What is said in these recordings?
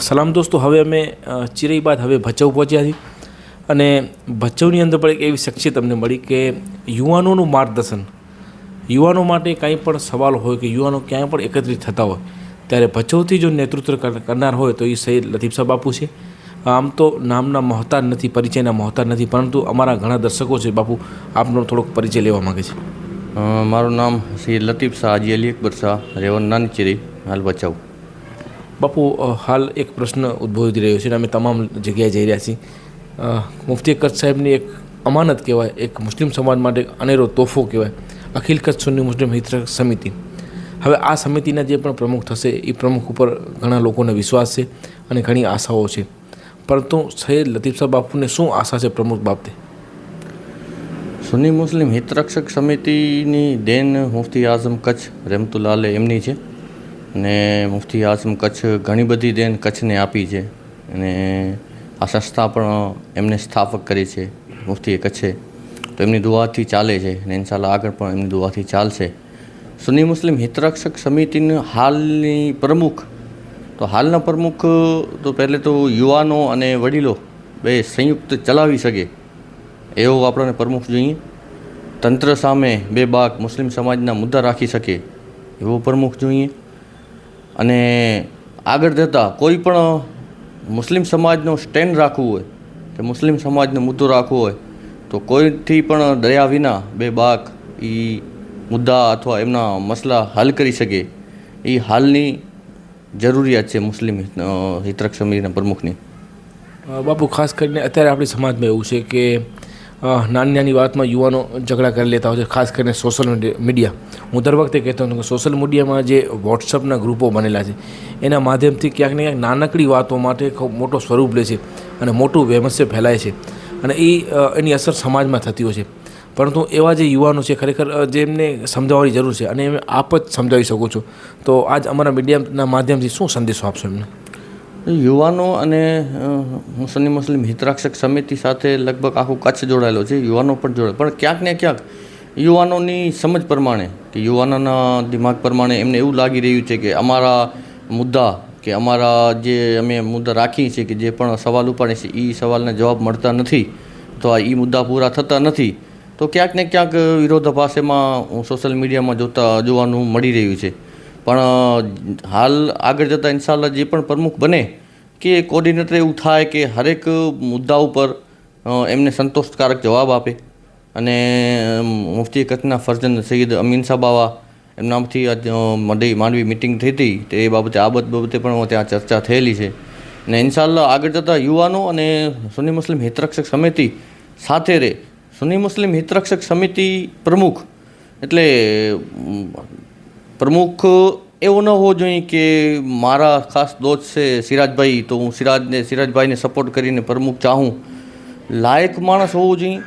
સલામ દોસ્તો, હવે અમે ચિરાઈ બાદ હવે ભચાઉ પહોંચ્યા છીએ. અને ભચાઉની અંદર પણ એક એવી શખ્સિયત તમને મળી કે યુવાનોનું માર્ગદર્શન, યુવાનો માટે કાંઈ પણ સવાલ હોય કે યુવાનો ક્યાંય પણ એકત્રિત થતા હોય, ત્યારે ભચાઉથી જો નેતૃત્વ કર- કરનાર હોય તો એ સૈયદ લતીફ સાહેબ બાપુ છે. આમ તો નામના મહતાર નથી પરિચયના મહતાર નથી પરંતુ અમારા ઘણા દર્શકો છે. બાપુ આપનો થોડોક પરિચય લેવા માગે છે. મારું નામ શ્રી લતીફ શાહ હાજી અલી અકબર શાહ રેવન નાનચીરી. હાલ બચાવ. બાપુ હાલ એક પ્રશ્ન ઉદ્ભવી રહ્યો છે અને અમે તમામ જગ્યાએ જઈ રહ્યા છીએ. મુફતી કચ્છ સાહેબની એક અમાનત કહેવાય એક મુસ્લિમ સમાજ માટે અનેરો તોહફો કહેવાય અખિલ કચ્છ સુન્ની મુસ્લિમ હિત સમિતિ. હવે આ સમિતિના જે પણ પ્રમુખ થશે એ પ્રમુખ ઉપર ઘણા લોકોને વિશ્વાસ છે અને ઘણી આશાઓ છે. પરંતુ સૈયદ લતીફ સાહેબ બાપુને શું આશા છે પ્રમુખ બાબતે સુન્ની મુસ્લિમ હિતરક્ષક સમિતિની દેન મુફ્તી આઝમ કચ્છ રેમતુલાલે એમની છે અને મુફ્તી આઝમ કચ્છ ઘણી બધી દેન કચ્છને આપી છે અને આ સંસ્થા પણ એમને સ્થાપક કરી છે મુફ્તીએ કચ્છે. તો એમની દુઆથી ચાલે છે અને ઇન્શાલ્લાહ આગળ પણ એમની દુઆથી ચાલશે. સુન્ની મુસ્લિમ હિતરક્ષક સમિતિની હાલની પ્રમુખ તો હાલના પ્રમુખ, તો પહેલે તો યુવાનો અને વડીલો બે સંયુક્ત ચલાવી શકે એવો આપણને પ્રમુખ જોઈએ. તંત્ર સામે બે બાક મુસ્લિમ સમાજના મુદ્દા રાખી શકે એવો પ્રમુખ જોઈએ. અને આગળ જતાં કોઈ પણ મુસ્લિમ સમાજનો સ્ટેન્ડ રાખવું હોય, કે મુસ્લિમ સમાજનો મુદ્દો રાખવો હોય, તો કોઈથી પણ દયા વિના બે બાક એ મુદ્દા અથવા એમના મસલા હલ કરી શકે. એ હાલની જરૂરિયાત છે મુસ્લિમ હિત- હિતરક્ષ સમિતિના પ્રમુખની બાપુ, ખાસ કરીને અત્યારે આપણી સમાજમાં એવું છે કે નાની નાની વાતમાં યુવાનો ઝઘડા કરી લેતા હોય છે, ખાસ કરીને સોશિયલ મીડિયા. હું દર વખતે કહેતો હતો કે સોશિયલ મીડિયામાં જે વોટ્સઅપના ગ્રુપો બનેલા છે, એના માધ્યમથી ક્યાંક ને ક્યાંક નાનકડી વાતો માટે મોટો સ્વરૂપ લે છે અને મોટું વહેમસ્ય ફેલાય છે. અને એ એની અસર સમાજમાં થતી હોય છે. પરંતુ એવા જે યુવાનો છે ખરેખર જેમને સમજાવવાની જરૂર છે અને આપ જ સમજાવી શકો છો. તો આજ અમારા મીડિયાના માધ્યમથી શું સંદેશો આપશો એમને? યુવાનો અને મુસ્લિમ મુસ્લિમ હિતરક્ષક સમિતિ સાથે લગભગ આખું કચ્છ જોડાયેલો છે, યુવાનો પણ જોડાય પણ ક્યાંક ને ક્યાંક યુવાનોની સમજ પ્રમાણે કે યુવાનોના દિમાગ પ્રમાણે એમને એવું લાગી રહ્યું છે કે અમારા મુદ્દા, કે અમારા જે અમે મુદ્દા રાખીએ છીએ કે જે પણ સવાલ ઉપાડે છે એ સવાલના જવાબ મળતા નથી. તો આ એ મુદ્દા પૂરા થતા નથી. તો ક્યાંક ને ક્યાંક વિરોધાભાસ એમાં સોશિયલ મીડિયામાં જોતા જોવાનું મળી રહ્યું છે. પણ હાલ આગળ જતાં ઇન્શાલ્લા જે પણ પ્રમુખ બને કે કોર્ડિનેટર એવું થાય કે હરેક મુદ્દા ઉપર એમને સંતોષકારક જવાબ આપે. અને મુફ્તી કચ્છના ફરજન સૈયદ અમીન સાબાવા એમનામથી આજ માંડવી મિટિંગ થઈ હતી તો એ બાબતે, આ બાબત પણ ત્યાં ચર્ચા થયેલી છે. અને ઇન્શાલ્લાહ આગળ જતાં યુવાનો અને સુન્ની મુસ્લિમ હિતરક્ષક સમિતિ સાથે રહે. સુન્ની મુસ્લિમ હિતરક્ષક સમિતિ પ્રમુખ. એટલે પ્રમુખ એવો ન હોવો જોઈએ કે મારા ખાસ દોસ્ત છે સિરાજભાઈ, તો હું સિરાજને, સિરાજભાઈને સપોર્ટ કરીને પ્રમુખ ચાહું. લાયક માણસ હોવું જોઈએ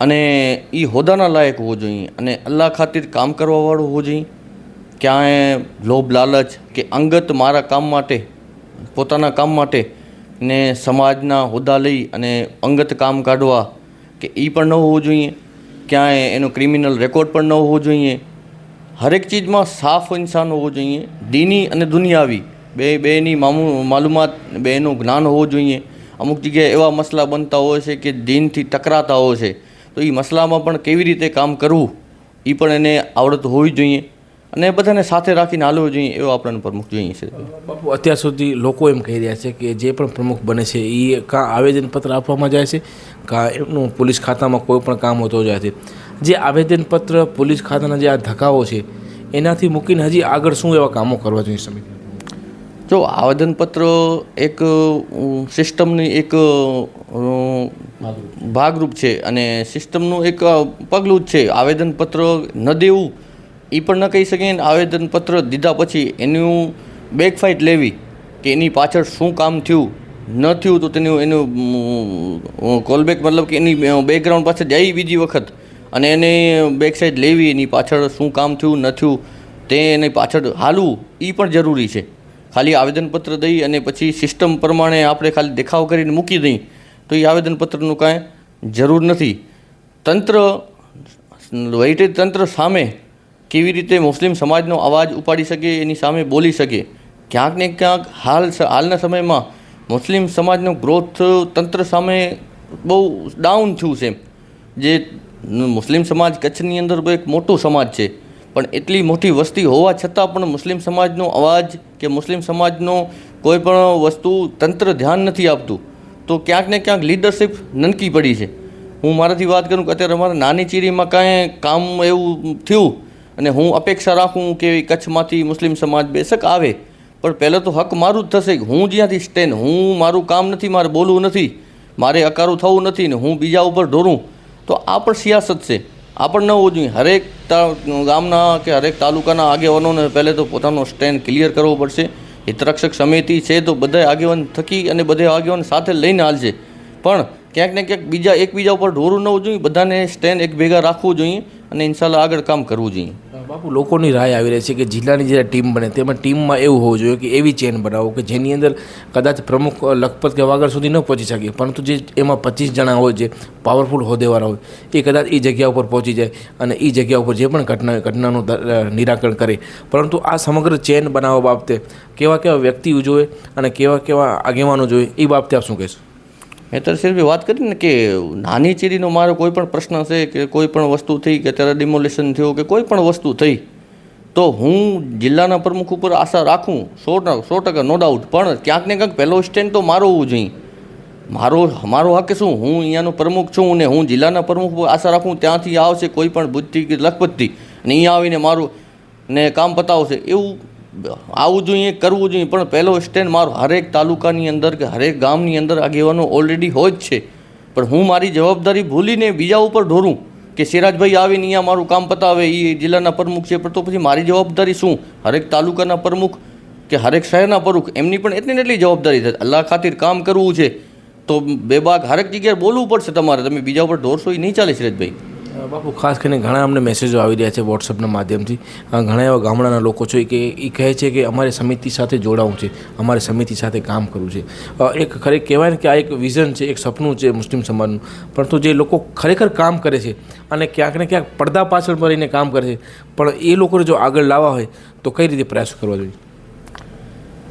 અને એ હોદાના લાયક હોવો જોઈએ અને અલ્લાહ ખાतिर કામ કરવાવાળો હોવો જોઈએ. ક્યાંય લોભ, લાલચ કે અંગત મારા કામ માટે, પોતાના કામ માટે ને સમાજના હોદ્દા લઈ અને અંગત કામ કાઢવા કે એ પણ ન હોવું જોઈએ. ક્યાંય એનો ક્રિમિનલ રેકોર્ડ પણ ન હોવો જોઈએ. હરેક ચીજમાં સાફ ઇન્સાન હોવો જોઈએ. દીની અને દુનિયાવી. બે બેની માલુમાત, બેનું જ્ઞાન હોવું જોઈએ. અમુક જગ્યાએ એવા મસલા બનતા હોય છે કે દીનથી ટકરાતા હોય છે. તો એ મસલામાં પણ કેવી રીતે કામ કરવું? એ પણ એને આવડત હોવી જોઈએ. અને બધાને સાથે રાખીને હાલવું જોઈએ એવો આપણને પ્રમુખ જોઈએ છે. બાપુ, અત્યાર સુધી લોકો એમ કહી રહ્યા છે કે જે પણ પ્રમુખ બને છે એ કાં આવેદનપત્ર આપવામાં જાય છે. એમનું પોલીસ ખાતામાં કોઈ પણ કામ હોતો જાય છે. જે આવેદનપત્ર, પોલીસ ખાતાના જે આ ધક્કાઓ છે, એનાથી મૂકીને હજી આગળ શું એવા કામો કરવા જોઈએ સમિતિ જો આવેદનપત્ર એક સિસ્ટમની એક ભાગરૂપ છે અને સિસ્ટમનું એક પગલું જ છે આવેદનપત્ર ન દેવું. એ પણ ન કહી શકીએ આવેદનપત્ર દીધા પછી એનું બેકફાઇટ લેવી કે એની પાછળ શું કામ થયું. ન થયું તો તેનું એનું કોલબેક મતલબ કે એની બેકગ્રાઉન્ડ પાસે જઈ બીજી વખત. અને એને બેક સાઈડ લેવી, એની પાછળ શું કામ થયું, ન થયું, તે એની પાછળ હાલવું એ પણ જરૂરી છે. ખાલી આવેદનપત્ર દઈ અને પછી સિસ્ટમ પ્રમાણે આપણે ખાલી દેખાવ કરીને મૂકી દઈ, તો એ આવેદનપત્રનું કાંઈ જરૂર નથી. તંત્ર વહીવટી તંત્ર સામે કેવી રીતે મુસ્લિમ સમાજનો અવાજ ઉપાડી શકે, એની સામે બોલી શકે, ક્યાંક ને ક્યાંક હાલ હાલના સમયમાં મુસ્લિમ સમાજનો ગ્રોથ તંત્ર સામે બહુ ડાઉન થયું છે જે મુસ્લિમ સમાજ કચ્છની અંદર એક મોટો સમાજ છે. પણ એટલી મોટી વસ્તી હોવા છતાં પણ મુસ્લિમ સમાજનો અવાજ કે મુસ્લિમ સમાજનો કોઈ પણ વસ્તુ તંત્ર ધ્યાન નથી આપતું, તો ક્યાંક ને ક્યાંક લીડરશિપ નનકી પડી છે. હું મારાથી વાત કરું કે અત્યારે અમારા નાની ચીરીમાં કાંઈ કામ એવું થયું અને હું અપેક્ષા રાખું કે કચ્છમાંથી મુસ્લિમ સમાજ બેશક આવે. પણ પહેલાં તો હક મારું જ થશે હું જ્યાંથી સ્ટેન્ડ હું મારું કામ નથી, મારે બોલવું નથી, મારે અકારું થવું નથી ને હું બીજા ઉપર ઢોરું તો આ પણ સિયાસત છે. આ પણ ન હોવું જોઈએ. હરેક ગામના કે હરેક તાલુકાના આગેવાનોને પહેલે તો પોતાનો સ્ટેન્ડ ક્લિયર કરવો પડશે. હિતરક્ષક સમિતિ છે તો બધા આગેવાન થકી અને બધા આગેવાન સાથે લઈને હાલશે. પણ ક્યાંક ને ક્યાંક બીજા એકબીજા ઉપર ઢોરું ન હોવું જોઈએ. બધાને સ્ટેન્ડ એક ભેગા રાખવું જોઈએ. અને ઇન્શાલ્લાહ આગળ કામ કરવું જોઈએ. બાપુ, લોકોની રાય આવી રહી છે કે જિલ્લાની જ્યારે ટીમ બને તેમાં ટીમમાં એવું હોવું જોઈએ કે એવી ચેન બનાવો કે જેની અંદર કદાચ પ્રમુખ લખપત કે વાગડ સુધી ન પહોંચી શકે, પરંતુ જે એમાં પચીસ જણા હોય, જે પાવરફુલ હોદ્દેવાળા હોય, એ કદાચ એ જગ્યા ઉપર પહોંચી જાય અને એ જગ્યા ઉપર જે પણ ઘટના, ઘટનાનું નિરાકરણ કરે. પરંતુ આ સમગ્ર ચેન બનાવવા બાબતે કેવા કેવા વ્યક્તિઓ જોઈએ અને કેવા કેવા આગેવાનો જોઈએ એ બાબતે આપ શું કહેશો? મેં તો સિર્ફ વાત કરી ને કે નાની ચીરીનો મારો કોઈ પણ પ્રશ્ન છે કે કોઈ પણ વસ્તુ થઈ કે અત્યારે ડિમોલેશન થયો કે કોઈ પણ વસ્તુ થઈ, તો હું જિલ્લાના પ્રમુખ ઉપર આશા રાખું, સો સો ટકા નો ડાઉટ પણ ક્યાંક ને ક્યાંક પહેલો સ્ટેન્ડ તો મારો હોવું જોઈએ. મારો મારો હક શું? હું અહીંયાનો પ્રમુખ છું ને હું જિલ્લાના પ્રમુખ ઉપર આશા રાખું, ત્યાંથી આવશે કોઈ પણ બુદ્ધિ કે લખપતથી. અને અહીંયા આવીને મારું ને કામ પતાવશે. એવું આવવું જોઈએ, કરવું જોઈએ, પણ પહેલો સ્ટેન્ડ મારો હરેક તાલુકાની અંદર કે હરેક ગામની અંદર આગેવાનો ઓલરેડી હોય જ છે. પણ હું મારી જવાબદારી ભૂલીને બીજા ઉપર ઢોરું કે સિરાજભાઈ આવીને અહીંયા મારું કામ પતાવે એ જિલ્લાના પ્રમુખ છે, પણ તો પછી મારી જવાબદારી શું? હરેક તાલુકાના પ્રમુખ કે હરેક શહેરના પ્રમુખ, એમની પણ એટલી એટલી જવાબદારી છે અલ્લાહ ખાतिर કામ કરવું છે, તો બેબાક હરેક જગ્યાએ બોલવું પડશે તમારે. તમે બીજા ઉપર ઢોરશો એ નહીં ચાલે સિરાજભાઈ. બાપુ, ખાસ કરીને ઘણા અમને મેસેજો આવી રહ્યા છે વોટ્સઅપના માધ્યમથી. ઘણા એવા ગામડાના લોકો છે કે એ કહે છે કે અમારે સમિતિ સાથે જોડાવું છે, અમારે સમિતિ સાથે કામ કરવું છે. એક ખરેખર કહેવાય ને કે આ એક વિઝન છે, એક સપનું છે મુસ્લિમ સમાજનું. પરંતુ જે લોકો ખરેખર કામ કરે છે અને ક્યાંક ને ક્યાંક પડદા પાછળ મળીને કામ કરે છે, પણ એ લોકોને જો આગળ લાવવા હોય તો કઈ રીતે પ્રયાસ કરવા જોઈએ?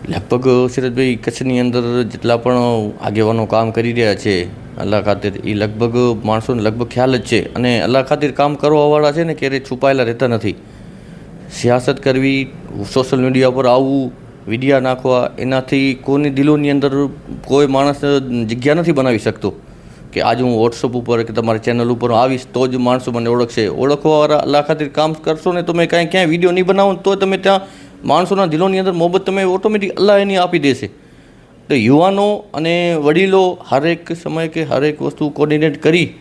લગભગ શરદભાઈ કચ્છની અંદર જેટલા પણ આગેવાનો કામ કરી રહ્યા છે, અલ્લાહ ખાतिर એ લગભગ માણસોને લગભગ ખ્યાલ જ છે. અને અલ્લાહ ખાतिर કામ કરવાવાળા છે ને ક્યારેય છુપાયેલા રહેતા નથી. સિયાસત કરવી, સોશિયલ મીડિયા પર આવવું, વિડીયા નાખવા, એનાથી કોઈની દિલોની અંદર કોઈ માણસ જગ્યા નથી બનાવી શકતો. કે આજે હું વોટ્સઅપ ઉપર કે તમારી ચેનલ ઉપર આવીશ તો જ માણસો મને ઓળખશે. ઓળખવાવાળા અલ્લાહ ખાतिर કામ કરશો ને તમે કાંઈ ક્યાંય વીડિયો નહીં બનાવો તો તમે ત્યાં માણસોના દિલોની અંદર મોહબ્બત તમે ઓટોમેટિક અલ્લાહ એની આપી દેશે. તો યુવાનો અને વડીલો હરેક સમય કે હરેક વસ્તુ કોર્ડિનેટ કરી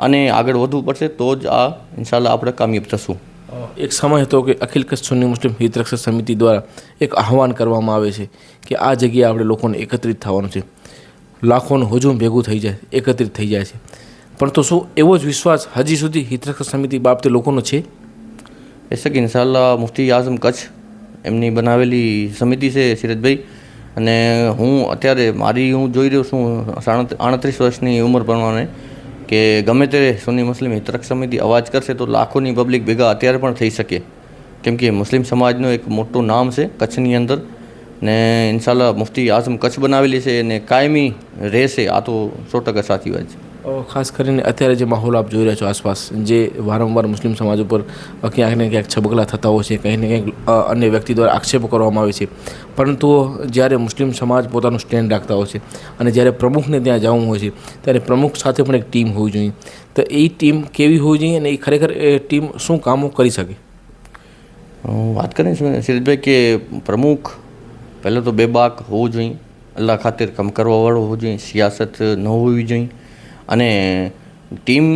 અને આગળ વધવું પડશે તો જ આ ઇન્શાલ્લાહ આપણે કામયાબ થશું. એક સમય હતો કે અખિલ કચ્છ સુન્ની મુસ્લિમ હિતરક્ષક સમિતિ દ્વારા એક આહવાન કરવામાં આવે છે કે આ જગ્યાએ આપણે લોકોને એકત્રિત થવાનું છે. લાખોનું હજુમ ભેગું થઈ જાય એકત્રિત થઈ જાય છે. પરંતુ શું એવો જ વિશ્વાસ હજી સુધી હિતરક્ષક સમિતિ બાબતે લોકોનો છે? બેશક ઇન્શાલ્લાહ મુફ્તી આઝમ કચ્છ એમની બનાવેલી સમિતિ છે સિરજભાઈ અને હું અત્યારે મારી હું જોઈ રહ્યો છું આડત્રીસ વર્ષની ઉંમર પ્રમાણે કે ગમે તે સુન્ની મુસ્લિમ હિતરક સમિતિ અવાજ કરશે તો લાખોની પબ્લિક ભેગા અત્યારે પણ થઈ શકે. કેમ કે મુસ્લિમ સમાજનું એક મોટું નામ છે કચ્છની અંદર. ને ઇન્શાલ્લાહ મુફ્તી આઝમ કચ્છ બનાવેલી છે અને કાયમી રહેશે, આ તો સો ટકા સાચી વાત છે. ખાસ કરીને અત્યારે જે માહોલ આપ જોઈ રહ્યા છો આસપાસ, જે વારંવાર મુસ્લિમ સમાજ ઉપર ક્યાંક ને ક્યાંક છબકલા થતા હોય છે કંઈક ને કંઈક અન્ય વ્યક્તિ દ્વારા આક્ષેપો કરવામાં આવે છે. પરંતુ જ્યારે મુસ્લિમ સમાજ પોતાનું સ્ટેન્ડ રાખતા હોય છે અને જ્યારે પ્રમુખને ત્યાં જવું હોય છે, ત્યારે પ્રમુખ સાથે પણ એક ટીમ હોવી જોઈએ. તો એ ટીમ કેવી હોવી જોઈએ અને એ ખરેખર એ ટીમ શું કામો કરી શકે? વાત કરીએ છું શિરીષભાઈ કે પ્રમુખ પહેલાં તો બેબાક હોવું જોઈએ, અલ્લાહ ખાતે કામ કરવાવાળો હોવું જોઈએ, સિયાસત ન હોવી જોઈએ. અને ટીમ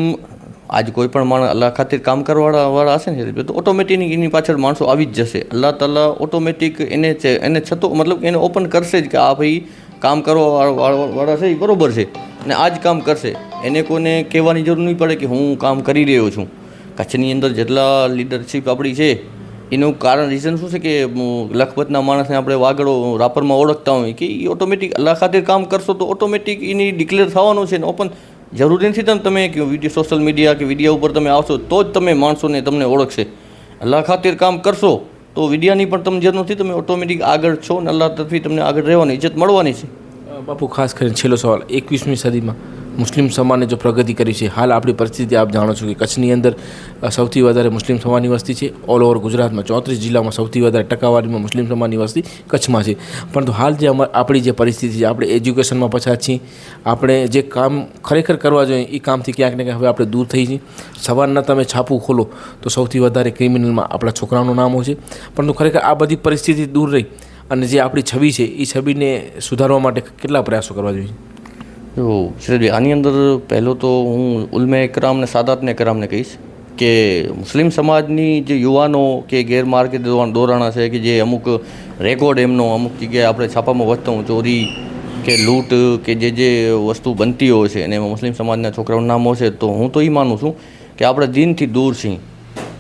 આજ કોઈ પણ માણસ અલ્લાહ ખાतिर કામ કરવાવાળા વાળા હશે ને તો ઓટોમેટિક એની પાછળ માણસો આવી જ જશે. અલ્લાહ તાલા ઓટોમેટિક એને છે, એને છતો મતલબ એને ઓપન કરશે જ કે આ ભાઈ કામ કરવાવાળા છે, એ બરાબર છે. અને આ જ કામ કરશે. એને કોને કહેવાની જરૂર નહીં પડે કે હું કામ કરી રહ્યો છું. કચ્છની અંદર જેટલા લીડરશીપ આપણી છે, એનું કારણ રીઝન શું છે કે લખપતના માણસને આપણે વાગડો રાપરમાં ઓળખતા હોય કે એ ઓટોમેટિક અલ્લાહ ખાતે કામ કરશો તો ઓટોમેટિક એની ડિક્લેર થવાનું છે ને ઓપન જરૂરી નથી તમે તમે વીડિયો સોશિયલ મીડિયા કે વિડીયા ઉપર તમે આવશો તો જ તમે માણસોને તમને ઓળખશે. અલ્લાહ ખાतिर કામ કરશો તો વિડીયાની પણ તમને જરૂર નથી, તમે ઓટોમેટિક આગળ છો ને અલ્લાહ તરફથી તમને આગળ રહેવાની ઇજ્જત મળવાની છે. બાપુ, ખાસ કરીને છેલ્લો સવાલ. એકવીસમી સદીમાં મુસ્લિમ સમાજે જો પ્રગતિ કરી છે, હાલ આપણી પરિસ્થિતિ આપ જાણો છો કે કચ્છની અંદર સૌથી વધારે મુસ્લિમ સમાજની વસ્તી છે. ઓલ ઓવર ગુજરાતમાં ચોત્રીસ જિલ્લામાં સૌથી વધારે ટકાવારીમાં મુસ્લિમ સમાજની વસ્તી કચ્છમાં છે. પરંતુ હાલ જે આપણી જે પરિસ્થિતિ છે, આપણે એજ્યુકેશનમાં પછાત છીએ. આપણે જે કામ ખરેખર કરવા જોઈએ એ કામથી ક્યાંક ને ક્યાંક હવે આપણે દૂર થઈ છીએ. સવારના તમે છાપું ખોલો, તો સૌથી વધારે ક્રિમિનલમાં આપણા છોકરાઓનું નામ હોય છે. પરંતુ ખરેખર આ બધી પરિસ્થિતિ દૂર રહી. અને જે આપણી છબી છે એ છબીને સુધારવા માટે કેટલા પ્રયાસો કરવા જોઈએ? જો, શ્રીજી, આની અંદર પહેલો તો હું ઉલ્મે એકરામ સાદાતને એકરામને કહીશ કે મુસ્લિમ સમાજની જે યુવાનો કે ગેરમાર્ગે દોરા- દોરાણા છે કે જે અમુક રેકોર્ડ એમનો, અમુક જગ્યાએ આપણે છાપામાં વધતો હું ચોરી કે લૂંટ કે જે જે વસ્તુ બનતી હોય છે, અને એમાં મુસ્લિમ સમાજના છોકરાઓના નામો છે, તો હું તો એ માનું છું કે આપણે દિનથી દૂર છીએ.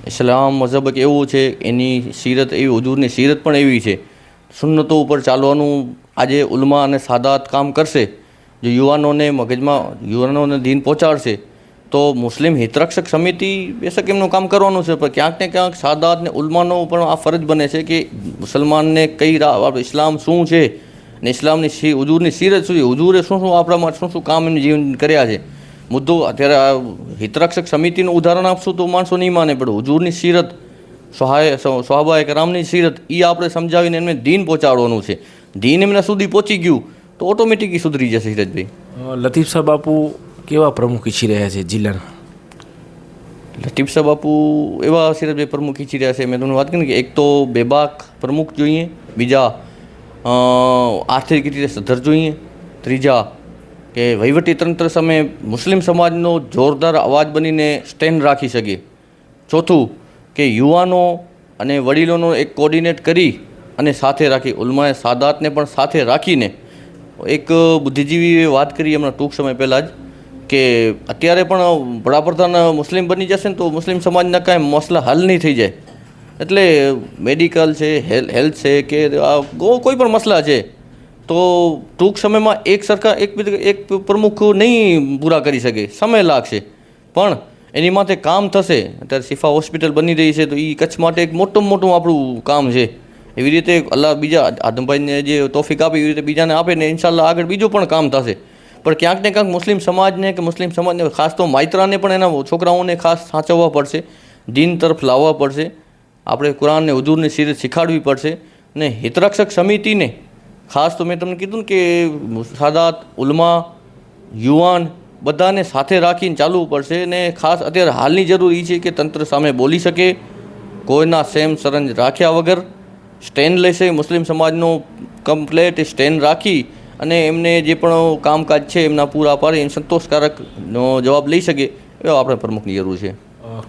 ઇસ્લામ મઝહબ એક એવું છે, એની સીરત એવી, હજુરની સીરત પણ એવી છે સુન્નતો ઉપર ચાલવાનું આજે ઉલમા અને સાદાત કામ કરશે, જો યુવાનોને મગજમાં, યુવાનોને દીન પહોંચાડશે, તો મુસ્લિમ હિતરક્ષક સમિતિ બેશક એમનું કામ કરવાનું છે, પણ ક્યાંક ને ક્યાંક સાદાત ને ઉલમાનો પણ આ ફરજ બને છે કે મુસલમાનને કઈ રાહ ઇસ્લામ શું છે ને ઇસ્લામની સી હુજૂરની સીરત શું છે, હુજૂરે શું શું આપણા માટે શું શું કામ એમનું જીવન કર્યા છે. મુદ્દો અત્યારે આ હિતરક્ષક સમિતિનું ઉદાહરણ આપશું તો માણસો નહીં માને, પણ હુજૂરની સીરત સહાય સ્વાભાવિક રામની સીરત એ આપણે સમજાવીને એમને દીન પહોંચાડવાનું છે. દીન એમના સુધી પહોંચી ગયું તો ઓટોમેટિક સુધરી જશે હિરજભાઈ લતીફ સાહેબ બાપુ કેવા પ્રમુખ ઈચ્છી રહ્યા છે જિલ્લાના? લતીફ સાહેબ બાપુ એવા સિરજભાઈ પ્રમુખ ઈચ્છી રહ્યા છે. મેં તમને વાત કરી કે એક તો બેબાક પ્રમુખ જોઈએ બીજા આર્થિક રીતે સધર જોઈએ ત્રીજા કે વહીવટી તંત્ર સામે મુસ્લિમ સમાજનો જોરદાર અવાજ બનીને સ્ટેન્ડ રાખી શકે. ચોથું કે યુવાનો અને વડીલોનો એક કોર્ડિનેટ કરી અને સાથે રાખી, ઉલમાએ સાદાતને પણ સાથે રાખીને એક બુદ્ધિજીવીએ વાત કરી હમણાં ટૂંક સમય પહેલાં જ કે અત્યારે પણ વડાપ્રધાન મુસ્લિમ બની જશે ને તો મુસ્લિમ સમાજના કાંઈ મસલા હલ નહીં થઈ જાય. એટલે મેડિકલ છે હેલ્થ છે કે આ કોઈ પણ મસલા છે, તો ટૂંક સમયમાં એક સરકાર એક એક પ્રમુખ નહીં પૂરા કરી શકે. સમય લાગશે. પણ એની માથે કામ થશે. અત્યારે શિફા હોસ્પિટલ બની રહી છે તો એ કચ્છ માટે એક મોટું મોટું આપણું કામ છે. એવી રીતે અલ્લાહ બીજા આદમભાઈને જે તોફીક આપે એવી રીતે બીજાને આપે ને ઇન્શાલ્લાહ આગળ બીજું પણ કામ થશે. પણ ક્યાંક ને ક્યાંક મુસ્લિમ સમાજને કે મુસ્લિમ સમાજને ખાસ તો માઇત્રાને પણ એના છોકરાઓને ખાસ સાચવવા પડશે. દીન તરફ લાવવા પડશે. આપણે કુરાનને હુજૂરની સીરત શીખાડવી પડશે. ને હિતરક્ષક સમિતિને ખાસ તો મેં તમને કીધું ને કે સાદાત, ઉલમા, યુવાન બધાને સાથે રાખીને ચાલવું પડશે ને ખાસ અત્યારે હાલની જરૂર એ છે કે તંત્ર સામે બોલી શકે. કોઈના સેમ સરંજ રાખ્યા વગર સ્ટેન્ડ લેશે, મુસ્લિમ સમાજનો કમ્પ્લેટ સ્ટેન્ડ રાખી અને એમને જે પણ કામકાજ છે એમના પૂરા પાડી સંતોષકારકનો જવાબ લઈ શકે એવો આપણે પ્રમુખની જરૂર છે.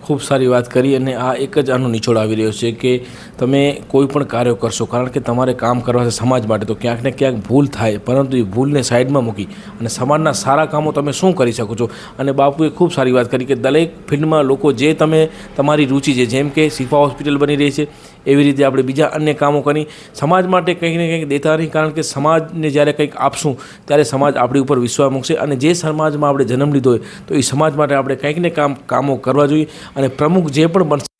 ખૂબ સારી વાત કરી અને આ એક જ આનો નિચોડ આવી રહ્યો છે કે તમે કોઈ પણ કાર્ય કરશો. કારણ કે તમારે કામ કરવા છે સમાજ માટે, તો ક્યાંક ને ક્યાંક ભૂલ થાય. પરંતુ એ ભૂલને સાઈડમાં મૂકી અને સમાજના સારા કામો તમે શું કરી શકો છો? અને બાપુએ ખૂબ સારી વાત કરી કે દરેક ફિલ્ડમાં લોકો જે તમે, તમારી રુચિ છે, જેમ કે શિફા હોસ્પિટલ બની રહી છે એવી રીતે આપણે બીજા અન્ય કામો કરી સમાજ માટે કંઈક ને કંઈક દેતા નહીં કારણ કે સમાજને જ્યારે કંઈક આપશું, ત્યારે સમાજ આપણી ઉપર વિશ્વાસ મૂકશે અને જે સમાજમાં આપણે જન્મ લીધો હોય, તો એ સમાજ માટે આપણે કંઈક ને કામ, કામો કરવા જોઈએ અને પ્રમુખ જે પણ બનશે